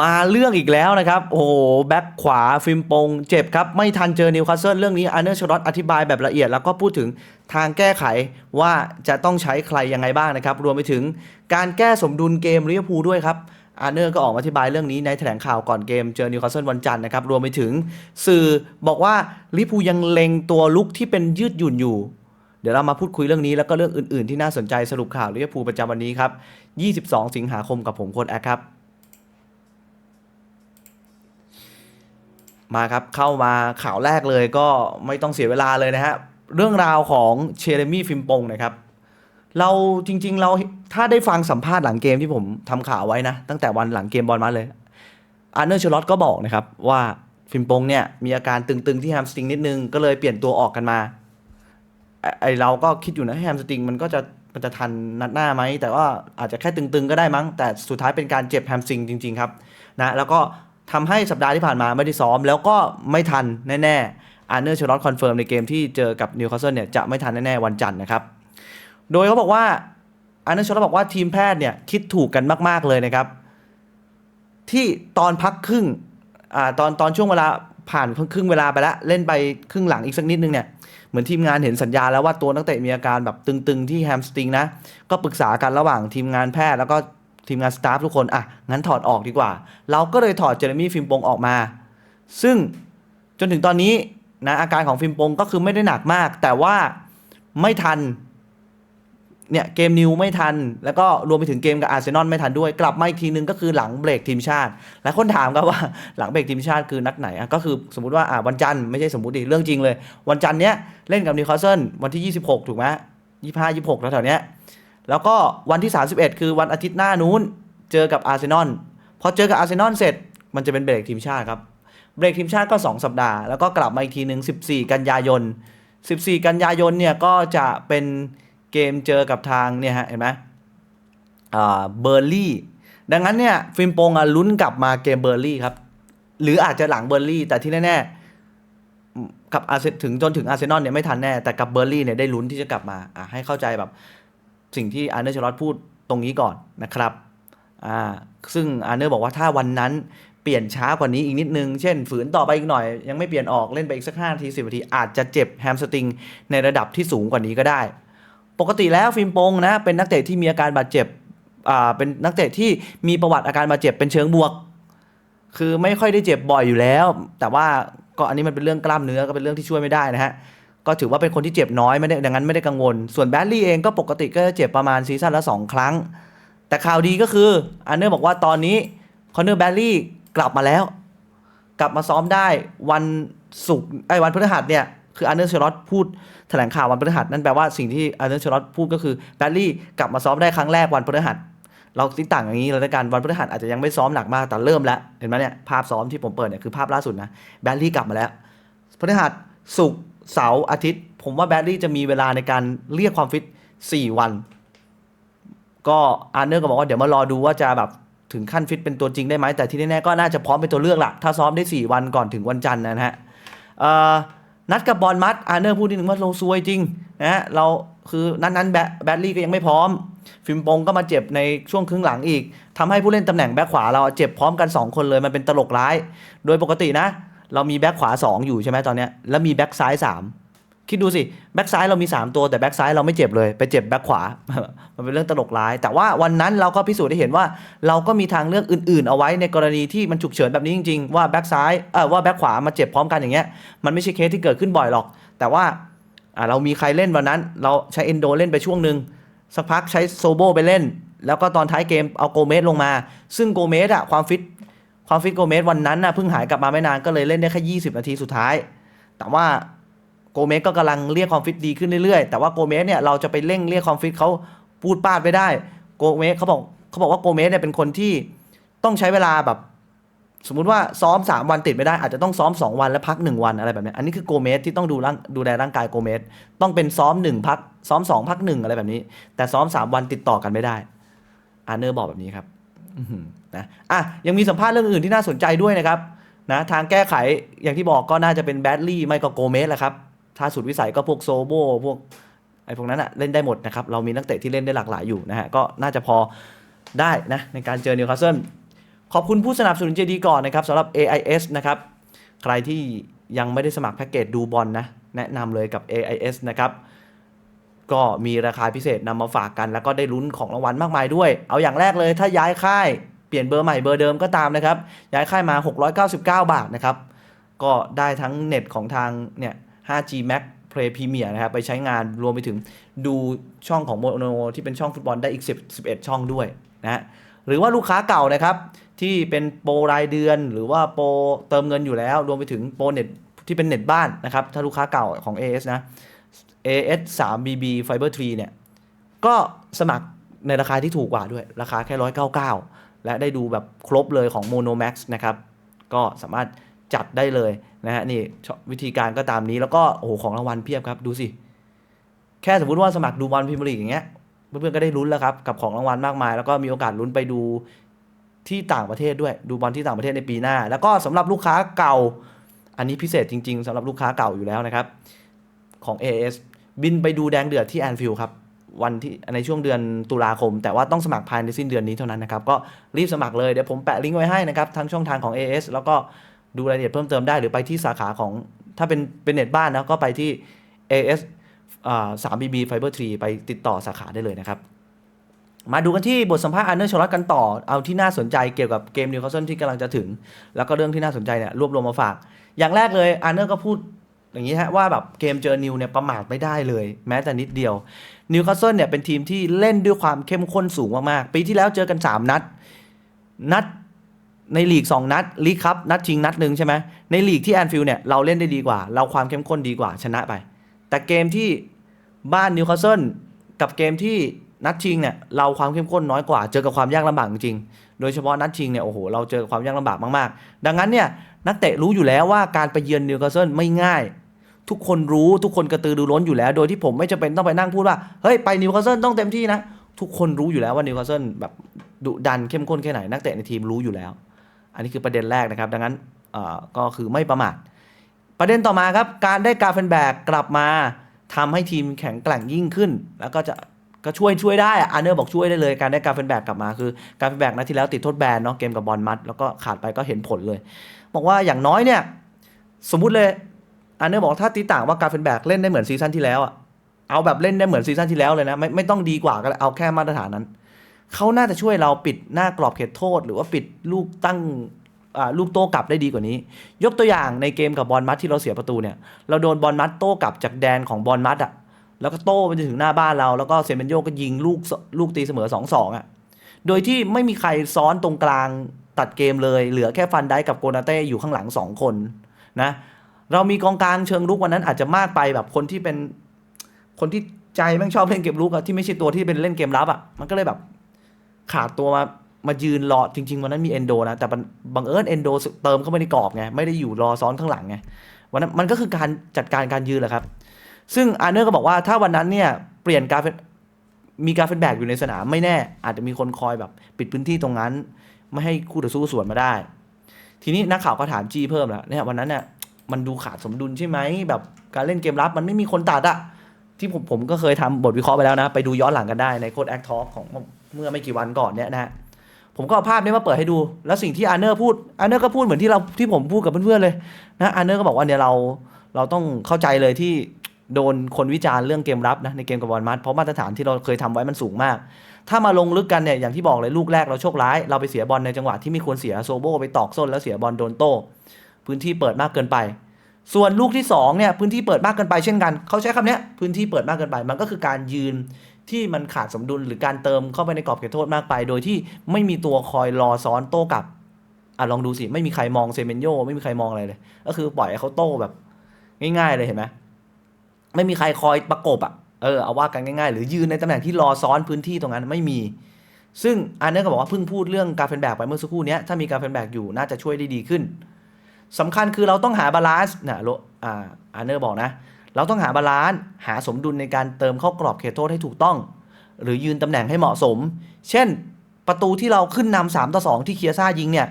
มาเรื่องอีกแล้วนะครับ โอ้โห แบ็คขวาฟิล์มปง เจ็บครับ ไม่ทันเจอนิวคาสเซิลเรื่องนี้อันเนอร์ชลอตอธิบายแบบละเอียด แล้วก็พูดถึงทางแก้ไขว่าจะต้องใช้ใครยังไงบ้างนะครับ รวมไปถึงการแก้สมดุลเกมลิเวอร์พูลด้วยครับอาร์เนอร์ก็ออกมาอธิบายเรื่องนี้ในแถลงข่าวก่อนเกมเจอนิวคาสเซิลวันจันทร์นะครับ รวมไปถึงสื่อบอกว่าลิเวอร์พูลยังเล็งตัวลุกที่เป็นยืดหยุ่นอยู่ เดี๋ยวเรามาพูดคุยเรื่องนี้แล้วก็เรื่องอื่นๆ ที่น่าสนใจสรุปข่าวลิเวอร์พูลประจำวันนี้ครับ 22 สิงหาคมกับผมโค้ดแอคครับ มาครับเข้ามาข่าวแรกเลยก็ไม่ต้องเสียเวลาเลยนะฮะเรื่องราวของเชเรมี่ฟิมปงนะครับเราจริง ๆ เราถ้าได้ฟังสัมภาษณ์หลังเกมที่ผมทำข่าวไว้นะ ตั้งแต่วันหลังเกมบอลมาเลยอาร์เนอร์ชลอตก็บอกนะครับ ว่าฟิมปงเนี่ยมีอาการตึง ๆ ที่แฮมสตริงนิดนึง ก็เลยเปลี่ยนตัวออกกันมาไอ้ไอเราก็คิดอยู่นะแฮมสตริงมันก็จะมันจะทันนัดหน้าไหม แต่ว่าอาจจะแค่ตึง ๆ ก็ได้มั้ง แต่สุดท้ายเป็นการเจ็บแฮมสตริงจริง ๆ ครับนะแล้วก็ ทำให้สัปดาห์ที่ผ่านมาไม่ได้ซ้อม แล้วก็ไม่ทันแน่ๆอาร์เนอร์ชลอตคอนเฟิร์มในเกมที่เจอกับนิวคาสเซิลเนี่ยจะไม่ทันแน่ๆวันจันทร์นะครับ โดยเขาบอกว่าอาร์เนอร์ชลอตบอกว่าทีมแพทย์เนี่ยคิดถูกกันมาก ๆเลยนะครับ ที่ตอนพักครึ่งอ่าตอนตอนช่วงเวลาผ่านครึ่งเวลาไปแล้วเล่นไปครึ่งหลังอีกสักนิดนึงเนี่ยเหมือนทีมงานเห็นสัญญาแล้วว่าตัวนักเตะมีอาการแบบตึงๆที่แฮมสตริงนะก็ปรึกษากันระหว่างทีมงานแพทย์แล้วก็ ทีมงานสตาฟทุกคน อะ งั้นถอดออกดีกว่า เราก็เลยถอดเจเรมี่ฟิล์มปงออกมา ซึ่งจนถึงตอนนี้นะอาการของฟิล์มปงก็คือไม่ได้หนักมาก แต่ว่าไม่ทันเนี่ยเกมนิวไม่ทัน แล้วก็รวมไปถึงเกมกับอาร์เซนอลไม่ทันด้วย กลับมาอีกทีนึงก็คือหลังเบรกทีมชาติหลายคนถามครับว่าหลังเบรกทีมชาติคือนัดไหนอะก็คือสมมติว่าอ่าวันจันทร์ไม่ใช่สมมติดิเรื่องจริงเลย วันจันทร์เนี้ยเล่นกับนิวคาสเซิลวันที่ 26 ถูกไหมยี่ห้ายี่หกแล้วแถวเนี้ย แล้วก็วันที่ 31 คือวันอาทิตย์หน้านู้น เจอกับอาร์เซนอลพอเจอกับอาร์เซนอลเสร็จ มันจะเป็นเบรกทีมชาติครับ เบรกทีมชาติก็ 2 สัปดาห์ แล้วก็กลับมาอีกทีหนึ่ง14 กันยายน 14 กันยายนเนี่ยก็จะเป็นเกมเจอกับทางเนี่ยฮะเห็นไหมเบอร์ลี่ดังนั้นเนี่ยฟิล์มโปงอลุ้นกลับมาเกมเบอร์ลี่ครับ หรืออาจจะหลังเบอร์ลี่ แต่ที่แน่ๆกับอาร์เซถึงจนถึงอาร์เซนอลเนี่ยไม่ทันแน่ แต่กับเบอร์ลี่เนี่ยได้ลุ้นที่จะกลับมาอะให้เข้าใจแบบ สิ่งที่อาร์เนอร์ชลอตพูดตรงนี้ก่อนนะครับอ่าซึ่งอาร์เนอร์บอกว่าถ้าวันนั้นเปลี่ยนช้ากว่านี้อีกนิดนึง เช่น ฝืนต่อไปอีกหน่อย ยังไม่เปลี่ยนออกเล่นไปอีกสัก5นาที10นาที อาจจะเจ็บแฮมสตริงในระดับที่สูงกว่านี้ก็ได้ ปกติแล้วฟิล์มโปงนะเป็นนักเตะที่มีอาการบาดเจ็บอ่าเป็นนักเตะที่มีประวัติอาการบาดเจ็บเป็นเชิงบวก คือไม่ค่อยได้เจ็บบ่อยอยู่แล้ว แต่ว่าก็อันนี้มันเป็นเรื่องกล้ามเนื้อก็เป็นเรื่องที่ช่วยไม่ได้นะฮะ ก็ถือว่าเป็นคนที่เจ็บน้อยไม่ได้ดังนั้นไม่ได้กังวล ส่วนแบดลี่เองก็ปกติก็จะเจ็บประมาณซีซั่นละ 2 ครั้ง แต่ข่าวดีก็คืออันเนอร์บอกว่าตอนนี้คอนเนอร์แบดลี่กลับมาแล้ว กลับมาซ้อมได้วันศุกร์ไอ้วันพฤหัสเนี่ยคืออันเนอร์เชลอตพูดแถลงข่าววันพฤหัสนั่นแปลว่าสิ่งที่อันเนอร์เชลอตพูดก็คือแบดลี่กลับมาซ้อมได้ครั้งแรกวันพฤหัสเราติดต่างอย่างนี้เลยละกันวันพฤหัสอาจจะยังไม่ซ้อมหนักมากแต่เริ่มแล้วเห็นไหมเนี่ยภาพซ้อมที่ผมเปิดเนี่ยคือภาพล่าสุดนะแบดลี่กลับมาแล้วพฤหัสศุกร์ เสาร์อาทิตย์ ผมว่าแบดลี่จะมีเวลาในการเรียกความฟิต 4 วัน ก็อาร์เนอร์ก็บอกว่าเดี๋ยวมารอดูว่าจะแบบถึงขั้นฟิตเป็นตัวจริงได้ไหมแต่ที่แน่ๆก็น่าจะพร้อมเป็นตัวเลือกละถ้าซ้อมได้ 4 วันก่อนถึงวันจันทร์นะฮะนัดกับบอลมัดอาร์เนอร์พูดนิดนึงว่าเราซวยจริงนะฮะเราคือนั้นนั้นแบดลี่ก็ยังไม่พร้อม ฟิล์มปงก็มาเจ็บในช่วงครึ่งหลังอีกทำให้ผู้เล่นตำแหน่งแบ็คขวาเราเจ็บพร้อมกัน 2 คนเลยมันเป็นตลกร้าย โดยปกตินะ เรามีแบ็คขวา 2 อยู่ใช่ไหมตอนเนี้ยแล้วมีแบ็คซ้าย 3 คิดดูสิแบ็คซ้ายเรามี 3 ตัวแต่แบ็คซ้ายเราไม่เจ็บเลยไปเจ็บแบ็คขวา มันเป็นเรื่องตลกร้าย แต่ว่าวันนั้นเราก็พิสูจน์ได้เห็นว่า เราก็มีทางเลือกอื่นๆ เอาไว้ในกรณีที่มันฉุกเฉินแบบนี้จริงๆว่าแบ็คซ้ายเออว่าแบ็คขวามาเจ็บพร้อมกันอย่างเงี้ยมันไม่ใช่เคสที่เกิดขึ้นบ่อยหรอก แต่ว่าอ่าเรามีใครเล่นวันนั้น เราใช้เอนโดเล่นไปช่วงหนึ่งสักพักใช้โซโบไปเล่น แล้วก็ตอนท้ายเกมเอาโกเมสลงมา ซึ่งโกเมสอะความฟิต ความฟิตโกเมสวันนั้นน่ะเพิ่งหายกลับมาไม่นานก็เลยเล่นได้แค่ 20 นาทีสุดท้าย แต่ว่าโกเมสก็กำลังเรียกความฟิตดีขึ้นเรื่อยๆ แต่ว่าโกเมสเนี่ยเราจะไปเร่งเรียกความฟิตเขาพูดปาดไม่ได้ โกเมสเขาบอกเขาบอกว่าโกเมสเนี่ยเป็นคนที่ต้องใช้เวลาแบบสมมุติว่าซ้อม 3 วันติดไม่ได้อาจจะต้องซ้อม 2 วันแล้วพัก 1 วันอะไรแบบนี้อันนี้คือโกเมสที่ต้องดูร่างดูแลร่างกายโกเมสต้องเป็นซ้อม 1 พักซ้อม 2 พัก 1 อะไรแบบนี้ แต่ซ้อม 3 วันติดต่อกันไม่ได้อาร์เนอร์บอกแบบนี้ครับ นะอะยังมีสัมภาษณ์เรื่องอื่นที่น่าสนใจด้วยนะครับนะทางแก้ไขอย่างที่บอกก็น่าจะเป็นแบดลี่ไม่ก็โกเมสแหละครับ ถ้าสุดวิสัยก็พวกโซโบพวกไอ้พวกนั้นอะเล่นได้หมดนะครับ เรามีนักเตะที่เล่นได้หลากหลายอยู่นะฮะก็น่าจะพอได้นะในการเจอนิวคาสเซิลขอบคุณผู้สนับสนุนใจดีก่อนนะครับสำหรับ AIS นะครับใครที่ยังไม่ได้สมัครแพ็กเกจดูบอลนะแนะนำเลยกับ AIS นะครับ ก็มีราคาพิเศษนำมาฝากกัน แล้วก็ได้ลุ้นของรางวัลมากมายด้วย เอาอย่างแรกเลยถ้าย้ายค่ายเปลี่ยนเบอร์ใหม่เบอร์เดิมก็ตามนะครับ ย้ายค่ายมา 699 บาทนะครับ ก็ได้ทั้งเน็ตของทางเนี่ย 5G Max Play Premier นะครับ ไปใช้งานรวมไปถึงดูช่องของโมโนที่เป็นช่องฟุตบอลได้อีก 10 11 ช่องด้วยนะฮะหรือว่าลูกค้าเก่านะครับ ที่เป็นโปรรายเดือนหรือว่าโปรเติมเงินอยู่แล้ว รวมไปถึงโปรเน็ตที่เป็นเน็ตบ้านนะครับ ถ้าลูกค้าเก่าของ AS นะ AS 3 BB Fiber 3 เนี่ย ก็สมัครในราคาที่ถูกกว่าด้วย ราคาแค่ 199 และได้ดูแบบครบเลยของ Mono Max นะครับ ก็สามารถจัดได้เลยนะฮะ นี่วิธีการก็ตามนี้แล้วก็ โอ้โห ของรางวัลเพียบครับ ดูสิ แค่สมมติว่าสมัครดูบอลพรีเมียร์ลีกอย่างเงี้ย เพื่อนๆก็ได้ลุ้นแล้วครับ กับของรางวัลมากมาย แล้วก็มีโอกาสลุ้นไปดูที่ต่างประเทศด้วย ดูบอลที่ต่างประเทศในปีหน้า แล้วก็สำหรับลูกค้าเก่า อันนี้พิเศษจริง ๆสำหรับลูกค้าเก่าอยู่แล้วนะครับของ AS บินไปดูแดงเดือดที่แอนฟิลด์ครับวันที่ในช่วงเดือนตุลาคม แต่ว่าต้องสมัครภายในสิ้นเดือนนี้เท่านั้นนะครับ ก็รีบสมัครเลยเดี๋ยวผมแปะลิงก์ไว้ให้นะครับทั้งช่องทางของ AS แล้วก็ดูรายละเอียดเพิ่มเติมได้หรือไปที่สาขาของถ้าเป็นเป็นเน็ตบ้านนะก็ไปที่ AS อ่า 3BB Fiber 3ไปติดต่อสาขาได้เลยนะครับ มาดูกันที่บทสัมภาษณ์อันเนอร์ชลัตกันต่อ เอาที่น่าสนใจเกี่ยวกับเกมนิวคาสเซิลที่กำลังจะถึง แล้วก็เรื่องที่น่าสนใจเนี่ยรวบรวมมาฝาก อย่างแรกเลยอันเนอร์ก็พูด อย่างนี้ฮะว่าแบบเกมเจอนิวเนี่ยประมาทไม่ได้เลย แม้แต่นิดเดียวนิวคาสเซิลเนี่ยเป็นทีมที่เล่นด้วยความเข้มข้นสูงมากๆปีที่แล้วเจอกัน 3 นัด นัดในลีก 2 นัดลีกครับนัดชิงนัดหนึ่งใช่ไหมในลีกที่แอนฟิลด์เนี่ยเราเล่นได้ดีกว่า เราความเข้มข้นดีกว่าชนะไป แต่เกมที่บ้านนิวคาสเซิลกับเกมที่นัดชิงเนี่ยเราความเข้มข้นน้อยกว่า เจอกับความยากลำบากจริงโดยเฉพาะนัดชิงเนี่ยโอ้โหเราเจอความยากลำบากมากๆ ดังนั้นเนี่ยนักเตะรู้อยู่แล้วว่าการไปเยือนนิวคาสเซิลไม่ง่าย ทุกคนรู้ทุกคนกระตือรือร้นอยู่แล้ว โดยที่ผมไม่จำเป็นต้องไปนั่งพูดว่าเฮ้ยไปนิวคาสเซิลต้องเต็มที่นะ ทุกคนรู้อยู่แล้วว่านิวคาสเซิลแบบดุดันเข้มข้นแค่ไหนนักเตะในทีมรู้อยู่แล้ว อันนี้คือประเด็นแรกนะครับ ดังนั้นก็คือไม่ประมาทประเด็นต่อมาครับ การได้กาเฟนแบกกลับมาทำให้ทีมแข็งแกร่งยิ่งขึ้น แล้วก็จะก็ช่วยช่วยได้อะอันเนอร์บอกช่วยได้เลย การได้กาเฟนแบกกลับมาคือการเฟนแบกนัดที่แล้วติดโทษแบนเนาะเกมกับบอลมัด แล้วก็ขาดไปก็เห็นผลเลย บอกว่าอย่างน้อยเนี่ย สมมุติเลย อันเนอร์บอกถ้าตีต่างว่ากาเฟนแบกเล่นได้เหมือนซีซั่นที่แล้วอะเอาแบบเล่นได้เหมือนซีซั่นที่แล้วเลยนะไม่ไม่ต้องดีกว่าก็เอาแค่มาตรฐานนั้นเขาน่าจะช่วยเราปิดหน้ากรอบเขตโทษ หรือว่าปิดลูกตั้งอ่าลูกโต้กลับได้ดีกว่านี้ ยกตัวอย่างในเกมกับบอลมัดที่เราเสียประตูเนี่ยเราโดนบอลมัดโต้กลับจากแดนของบอลมัดอะแล้วก็โต้ไปจนถึงหน้าบ้านเรา แล้วก็เซเมนโยก็ยิงลูกลูกตีเสมอ2อสองอะโดยที่ไม่มีใครซ้อนตรงกลางตัดเกมเลย เหลือแค่ฟันได้กับโกนาเต้อยู่ข้างหลัง 2 คนนะ เรามีกองกลางเชิงลุกวันนั้นอาจจะมากไปแบบคนที่เป็นคนที่ใจแม่งชอบเล่นเกมลุกอะที่ไม่ใช่ตัวที่เป็นเล่นเกมรับอะมันก็เลยแบบขาดตัวมามายืนรอจริง ๆ วันนั้นมีเอนโดนะแต่บังเอิญเอนโดเติมเข้าไปในกรอบไงไม่ได้อยู่รอซ้อนข้างหลังไงวันนั้นมันก็คือการจัดการการยืนแหละครับ ซึ่งอาร์เนอร์ก็บอกว่าถ้าวันนั้นเนี่ยเปลี่ยนการมีการเฟนแบกอยู่ในสนามไม่แน่ อาจจะมีคนคอยแบบปิดพื้นที่ตรงนั้น ไม่ให้คู่ต่อสู้สวนมาได้ ทีนี้นักข่าวก็ถามจี้เพิ่มแล้วเนี่ยวันนั้นเนี่ย มันดูขาดสมดุลใช่ไหมแบบการเล่นเกมรับมันไม่มีคนตัดอะที่ผมผมก็เคยทำบทวิเคราะห์ไปแล้วนะ ไปดูย้อนหลังกันได้ในโค้ดแอคทอของเมื่อไม่กี่วันก่อนเนี่ยนะฮะผมก็เอาภาพนี้มาเปิดให้ดู แล้วสิ่งที่อาร์เนอร์พูดอาร์เนอร์ก็พูดเหมือนที่เราที่ผมพูดกับเพื่อนๆเลยนะอาร์เนอร์ก็บอกว่าเนี่ยเราเราต้องเข้าใจเลยที่โดนคนวิจารณ์เรื่องเกมรับนะในเกมกับบอลมัดเพราะมาตรฐานที่เราเคยทำไว้มันสูงมาก ถ้ามาลงลึกกันเนี่ยอย่างที่บอกเลยลูกแรกเราโชคร้าย เราไปเสียบอลในจังหวะที่ไม่ควรเสียโซโบไปตอกส้นแล้วเสียบอลโดนโต้ พื้นที่เปิดมากเกินไป ส่วนลูกที่สองเนี่ยพื้นที่เปิดมากเกินไปเช่นกัน เขาใช้คำนี้พื้นที่เปิดมากเกินไป มันก็คือการยืนที่มันขาดสมดุลหรือการเติมเข้าไปในกรอบเขตโทษมากไป โดยที่ไม่มีตัวคอยรอซ้อนโต้กลับอะลองดูสิ ไม่มีใครมองเซเมนโยไม่มีใครมองอะไรเลย ก็คือปล่อยเขาโต้แบบ ง่ายๆเลยเห็นไหมไม่มีใครคอยประกบอะเออเอาว่ากันง่ายๆ หรือยืนในตำแหน่งที่รอซ้อนพื้นที่ตรงนั้นไม่มี ซึ่งอันนี้ก็บอกว่าเพิ่งพูดเรื่องการเฟนแบกไปเมื่อสักครู่นี้ถ้ามีการเฟนแบกอยู่น่าจะช่วยได้ดีขึ้น สำคัญคือเราต้องหาบาลานซ์นะโลอ่าอาเนอร์บอกนะ เราต้องหาบาลานซ์หาสมดุลในการเติมเข้ากรอบเขตโทษให้ถูกต้อง หรือยืนตำแหน่งให้เหมาะสม เช่น ประตูที่เราขึ้นนำสามต่อสองที่เคียซ่ายิงเนี่ย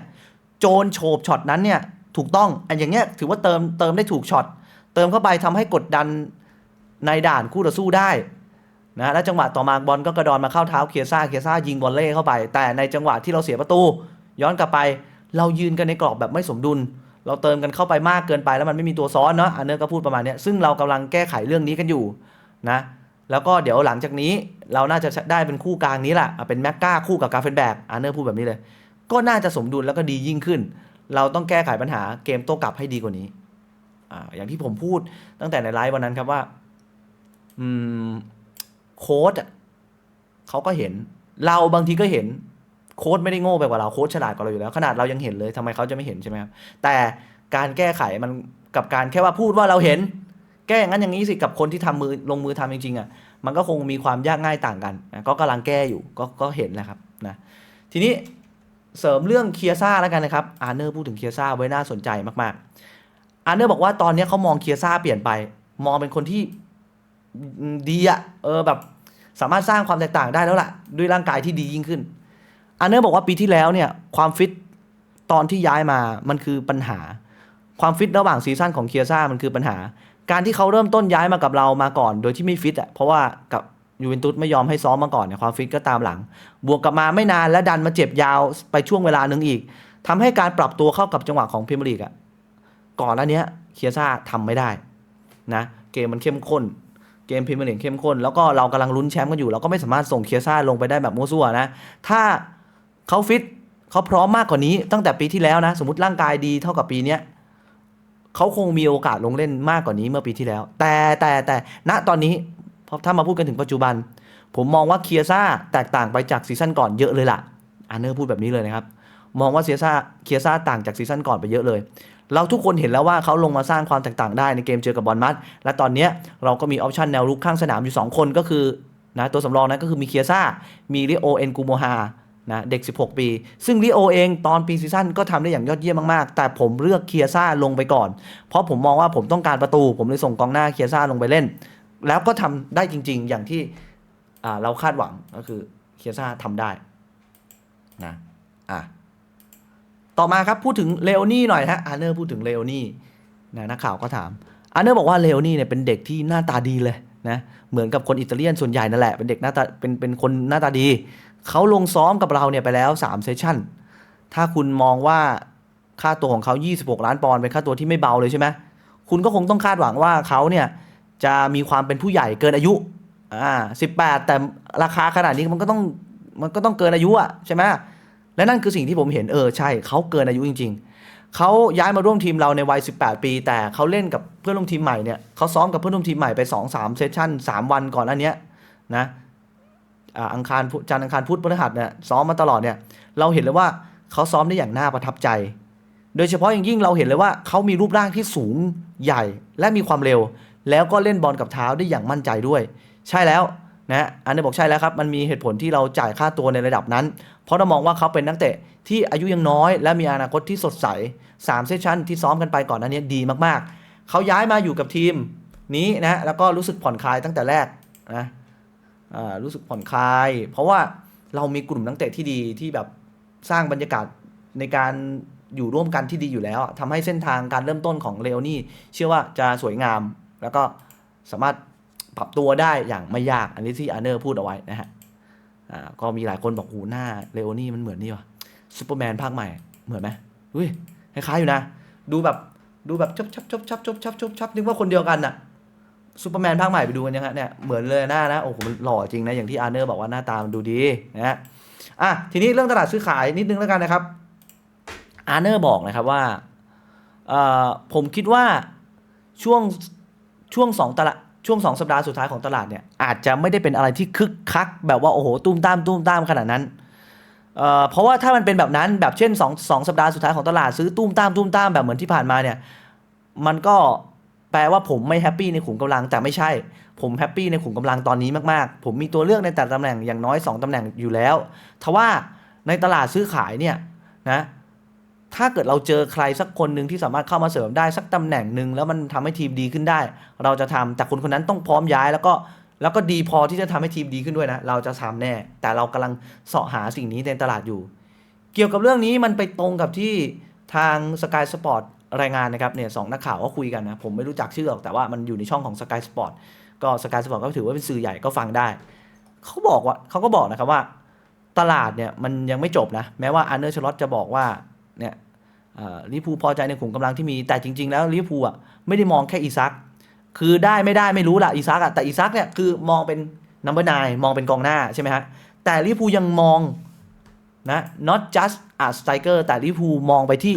โจนโฉบช็อตนั้นเนี่ยถูกต้องอันอย่างเงี้ยถือว่าเติมเติมได้ถูกช็อตเติมเข้าไปทำให้กดดันในด่านคู่ต่อสู้ได้นะและจังหวะต่อมาบอลก็กระดอนมาเข้าเท้าเคียซ่าเคียซ่ายิงบอลเล่เข้าไป แต่ในจังหวะที่เราเสียประตู ย้อนกลับไป เรายืนกันในกรอบแบบไม่สมดุล เราเติมกันเข้าไปมากเกินไปแล้วมันไม่มีตัวซ้อนเนาะอันเนอร์ก็พูดประมาณนี้ซึ่งเรากำลังแก้ไขเรื่องนี้กันอยู่นะแล้วก็เดี๋ยวหลังจากนี้เราน่าจะได้เป็นคู่กลางนี้แหละเป็นแม็กกาคู่กับกาเฟนแบกอันเนอร์พูดแบบนี้เลย ก็น่าจะสมดุลแล้วก็ดียิ่งขึ้น เราต้องแก้ไขปัญหาเกมโต้กลับให้ดีกว่านี้อ่าอย่างที่ผมพูดตั้งแต่ในไลฟ์วันนั้นครับว่าอืมโค้ดเขาก็เห็น เราบางทีก็เห็น โค้ดไม่ได้โง่ไปกว่าเราโค้ดฉลาดกว่าเราอยู่แล้ว ขนาดเรายังเห็นเลยทำไมเขาจะไม่เห็นใช่ไหมครับแต่การแก้ไขมันกับการแค่ว่าพูดว่าเราเห็น แก้อย่างนั้นอย่างนี้สิกับคนที่ทำมือลงมือทำจริงๆอะมันก็คงมีความยากง่ายต่างกันนะก็กำลังแก้อยู่ก็ก็เห็นนะครับนะทีนี้เสริมเรื่องเคียซ่าแล้วกันนะครับอาร์เนอร์พูดถึงเคียซ่าไว้น่าสนใจมากๆอาร์เนอร์บอกว่าตอนนี้เขามองเคียซ่าเปลี่ยนไป มองเป็นคนที่ดีอะเออแบบสามารถสร้างความแตกต่างได้แล้วล่ะ ด้วยร่างกายที่ดียิ่งขึ้น อันเนอร์บอกว่าปีที่แล้วเนี่ยความฟิตตอนที่ย้ายมามันคือปัญหา ความฟิตระหว่างซีซั่นของเคียซ่ามันคือปัญหา การที่เขาเริ่มต้นย้ายมากับเรามาก่อน โดยที่ไม่ฟิตอะเพราะว่ากับยูเวนตุสไม่ยอมให้ซ้อมมาก่อนเนี่ยความฟิตก็ตามหลัง บวกกับมาไม่นานและดันมาเจ็บยาวไปช่วงเวลาหนึ่งอีกทำให้การปรับตัวเข้ากับจังหวะของพรีเมียร์ลีกอะก่อนหน้านี้เคียซ่าทำไม่ได้นะเกมมันเข้มข้นเกมพรีเมียร์ลีกเข้มข้น แล้วก็เรากำลังลุ้นแชมป์กันอยู่ เราก็ไม่สามารถส่งเคียซ่าลงไปได้แบบมั่วซั่วนะ ถ้า เขาฟิตเขาพร้อมมากกว่านี้ตั้งแต่ปีที่แล้วนะ สมมติร่างกายดีเท่ากับปีเนี้ยเขาคงมีโอกาสลงเล่นมากกว่านี้เมื่อปีที่แล้ว แต่แต่แต่ณตอนนี้พอถ้ามาพูดกันถึงปัจจุบัน ผมมองว่าเคียซ่าแตกต่างไปจากซีซั่นก่อนเยอะเลยล่ะอันเนอร์พูดแบบนี้เลยนะครับ มองว่าเคียซ่าเคียซ่าต่างจากซีซั่นก่อนไปเยอะเลย เราทุกคนเห็นแล้วว่าเขาลงมาสร้างความแตกต่างได้ในเกมเจอกับบอลมัดและตอนนี้เราก็มีออปชันแนวรุกข้างสนามอยู่ 2 คนก็คือนะตัวสำรองนั้นก็คือมีเคียซ่ามีริโอเอ็นกูโมฮา นะเด็ก 16 ปี ซึ่งริโอเองตอนปีซีซั่นก็ทำได้อย่างยอดเยี่ยมมาก ๆ แต่ผมเลือกเคียซ่าลงไปก่อน เพราะผมมองว่าผมต้องการประตู ผมเลยส่งกองหน้าเคียซ่าลงไปเล่น แล้วก็ทำได้จริง ๆ อย่างที่เราคาดหวังก็คือเคียซ่าทำได้นะอะต่อมาครับพูดถึงเลโอนี่หน่อยฮะอาร์เนอร์พูดถึงเลโอนี่นะนักข่าวก็ถามอาร์เนอร์บอกว่าเลโอนี่เนี่ยเป็นเด็กที่หน้าตาดีเลยนะเหมือนกับคนอิตาเลียนส่วนใหญ่นั่นแหละเป็นเด็กหน้าตาเป็นเป็นคนหน้าตาดี เขาลงซ้อมกับเราเนี่ยไปแล้ว3เซสชั่น ถ้าคุณมองว่าค่าตัวของเขา 26 ล้านปอนด์เป็นค่าตัวที่ไม่เบาเลยใช่ไหมคุณก็คงต้องคาดหวังว่าเขาเนี่ยจะมีความเป็นผู้ใหญ่เกินอายุ อ่า18แต่ราคาขนาดนี้มันก็ต้องมันก็ต้องเกินอายุอะใช่ไหมและนั่นคือสิ่งที่ผมเห็นเออใช่เขาเกินอายุจริง ๆ เขาย้ายมาร่วมทีมเราในวัย 18 ปี แต่เขาเล่นกับเพื่อนร่วมทีมใหม่เนี่ยเขาซ้อมกับเพื่อนร่วมทีมใหม่ไป 2-3 เซสชั่น 3 วันก่อนอันเนี้ยนะ อังคารจันทร์อังคารพุธพฤหัสเนี่ยซ้อมมาตลอดเนี่ยเราเห็นเลยว่าเขาซ้อมได้อย่างน่าประทับใจ โดยเฉพาะอย่างยิ่งเราเห็นเลยว่าเขามีรูปร่างที่สูงใหญ่และมีความเร็ว แล้วก็เล่นบอลกับเท้าได้อย่างมั่นใจด้วย ใช่แล้วนะอันนี้บอกใช่แล้วครับ มันมีเหตุผลที่เราจ่ายค่าตัวในระดับนั้น เพราะเรามองว่าเขาเป็นนักเตะที่อายุยังน้อย และมีอนาคตที่สดใส3เซสชั่นที่ซ้อมกันไปก่อนนั้นนี้ดีมากๆ เขาย้ายมาอยู่กับทีมนี้นะแล้วก็รู้สึกผ่อนคลายตั้งแต่แรกนะ รู้สึกผ่อนคลาย เพราะว่าเรามีกลุ่มนักเตะที่ดีที่แบบสร้างบรรยากาศในการอยู่ร่วมกันที่ดีอยู่แล้วทำให้เส้นทางการเริ่มต้นของเลโอนี่เชื่อว่าจะสวยงาม แล้วก็สามารถปรับตัวได้อย่างไม่ยากอันนี้ที่อาเนอร์พูดเอาไว้นะฮะก็มีหลายคนบอกหูหน้าเลโอนี่มันเหมือนนี่วะซูเปอร์แมนภาคใหม่เหมือนไหมอุ้ยคล้ายๆอยู่นะ ดูแบบดูแบบชอบชอบชอบชอบชอบชอบชอบนึกว่าคนเดียวกันอะ ซูเปอร์แมนภาคใหม่ไปดูกันยังฮะเนี่ยเหมือนเลยหน้านะโอ้โหมันหล่อจริงนะอย่างที่อาร์เนอร์บอกว่าหน้าตามันดูดีนะฮะอะทีนี้เรื่องตลาดซื้อขายนิดนึงแล้วกันนะครับอาร์เนอร์บอกนะครับว่าผมคิดว่าช่วงช่วงสองตลาดช่วง2สัปดาห์สุดท้ายของตลาดเนี่ยอาจจะไม่ได้เป็นอะไรที่คึกคัก แบบว่าโอ้โหตุ้มตามตุ้มตามขนาดนั้นเเพราะว่าถ้ามันเป็นแบบนั้นแบบเช่น2 2สัปดาห์สุดท้ายของตลาดซื้อตุ้มตามตุ้มตามแบบเหมือนที่ผ่านมาเนี่ยมันก็ แปลว่าผมไม่แฮปปี้ในขุมกำลังแต่ไม่ใช่ ผมแฮปปี้ในขุมกำลังตอนนี้มากๆ ผมมีตัวเลือกในแต่ละตำแหน่งอย่างน้อย 2ตำแหน่งอยู่แล้วทว่าในตลาดซื้อขายเนี่ยนะถ้าเกิดเราเจอใครสักคนหนึ่งที่สามารถเข้ามาเสริมได้สักตำแหน่งหนึ่งแล้วมันทำให้ทีมดีขึ้นได้ เราจะทำแต่คนคนนั้นต้องพร้อมย้ายแล้วก็แล้วก็ดีพอที่จะทำให้ทีมดีขึ้นด้วยนะ เราจะทำแน่ แต่เรากำลังเสาะหาสิ่งนี้ในตลาดอยู่ เกี่ยวกับเรื่องนี้มันไปตรงกับที่ทาง Sky Sport รายงานนะครับเนี่ยสองนักข่าวก็คุยกันนะ ผมไม่รู้จักชื่อหรอก แต่ว่ามันอยู่ในช่องของ Sky Sport ก็ Sky Sport ก็ถือว่าเป็นสื่อใหญ่ก็ฟังได้ เขาบอกว่าเขาก็บอกนะครับว่า ตลาดเนี่ยมันยังไม่จบนะ แม้ว่าอันเนอร์ชลอตจะบอกว่าเนี่ยลิปูพอใจในขุมกำลังที่มีแต่จริง ๆ แล้วลิปูอะไม่ได้มองแค่อีซักคือได้ไม่ได้ไม่รู้ละอีซักอะแต่อีซักเนี่ยคือมองเป็นนัมเบอร์นายมองเป็นกองหน้าใช่ไหมฮะแต่ลิปูยังมองนะ not just a striker แต่ลิปูมองไปที่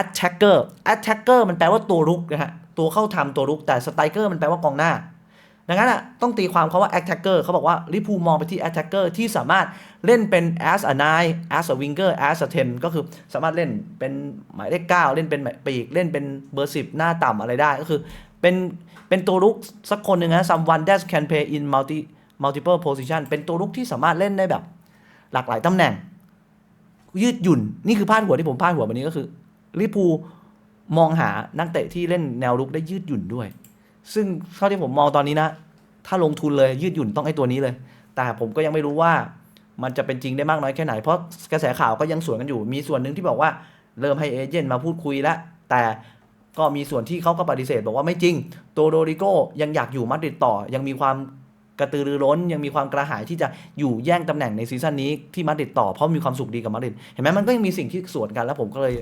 attacker attacker มันแปลว่าตัวรุกนะฮะตัวเข้าทำตัวรุกแต่ striker มันแปลว่ากองหน้า ดังนั้นอะต้องตีความเขาว่า attacker เขาบอกว่าลิปูมองไปที่ attacker ที่สามารถเล่นเป็น as a nine as a winger as a ten ก็คือสามารถเล่นเป็นหมายเลข9เล่นเป็นปีกเล่นเป็นเบอร์10หน้าต่ำอะไรได้ก็คือเป็นเป็นตัวรุกสักคนหนึ่งนะ someone that can play in multi multiple position เป็นตัวรุกที่สามารถเล่นได้แบบ หลากหลายตำแหน่ง ยืดหยุ่น นี่คือพาดหัวที่ผมพาดหัววันนี้ก็คือ ลิปูมองหานักเตะที่เล่นแนวรุกได้ยืดหยุ่นด้วย ซึ่งเท่าที่ผมมองตอนนี้นะ ถ้าลงทุนเลยยืดหยุ่นต้องไอ้ตัวนี้เลย แต่ผมก็ยังไม่รู้ว่ามันจะเป็นจริงได้มากน้อยแค่ไหน เพราะกระแสข่าวก็ยังสวนกันอยู่ มีส่วนหนึ่งที่บอกว่าเริ่มให้เอเจนต์มาพูดคุยแล้ว แต่ก็มีส่วนที่เขาก็ปฏิเสธบอกว่าไม่จริงโตโดริโกยังอยากอยู่มาดริดต่อ ยังมีความ กระตือรือร้นยังมีความกระหายที่จะอยู่แย่งตำแหน่งในซีซั่นนี้ที่มาดริดต่อเพราะมีความสุขดีกับมาดริดเห็นไหมมันก็ยังมีสิ่งที่สวนกันแล้วผมก็เลย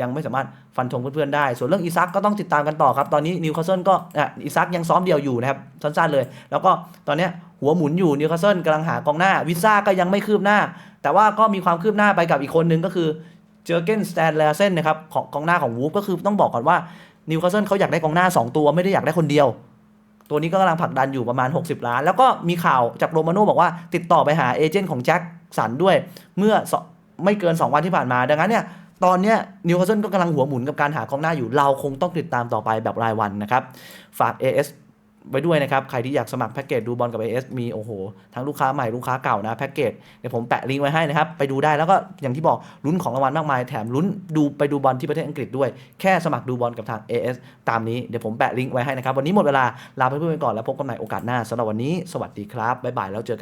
ยังไม่สามารถฟันธงเพื่อนๆได้ ส่วนเรื่องอีซักก็ต้องติดตามกันต่อครับ ตอนนี้นิวคาสเซิลก็อะอีซักยังซ้อมเดียวอยู่นะครับสั้นๆเลย แล้วก็ตอนนี้หัวหมุนอยู่นิวคาสเซิลกำลังหากองหน้าวิซ่าก็ยังไม่คืบหน้า แต่ว่าก็มีความคืบหน้าไปกับอีกคนนึงก็คือเจอเกนสแตนเลเซนนะครับของกองหน้าของวูฟก็คือต้องบอกก่อนว่านิวคาสเซิลเขาอยากได้กองหน้า 2 ตัวไม่ได้อยากได้คนเดียว ตัวนี้ก็กำลังผลักดันอยู่ประมาณ 60 ล้าน แล้วก็มีข่าวจากโรมาโน่บอกว่าติดต่อไปหาเอเจนต์ของแจ็คสันด้วย เมื่อไม่เกิน 2 วันที่ผ่านมา ดังนั้นเนี่ยตอนนี้นิวคาสเซิลก็กำลังหัวหมุนกับการหากองหน้าอยู่ เราคงต้องติดตามต่อไปแบบรายวันนะครับ ฝาก AS ไว้ด้วยนะครับ ใครที่อยากสมัครแพ็กเกจดูบอลกับ AS มีโอ้โห ทั้งลูกค้าใหม่ลูกค้าเก่านะแพ็กเกจเดี๋ยวผมแปะลิงก์ไว้ให้นะครับ ไปดูได้แล้วก็อย่างที่บอกลุ้นของรางวัลมากมายแถมลุ้นดูไปดูบอลที่ประเทศอังกฤษด้วย แค่สมัครดูบอลกับทาง AS ตามนี้เดี๋ยวผมแปะลิงก์ไว้ให้นะครับวันนี้หมดเวลาลาไปเพื่อนๆไปก่อนแล้วพบกันใหม่โอกาสหน้าสำหรับวันนี้สวัสดีครับบ๊ายบายแล้วเจอกัน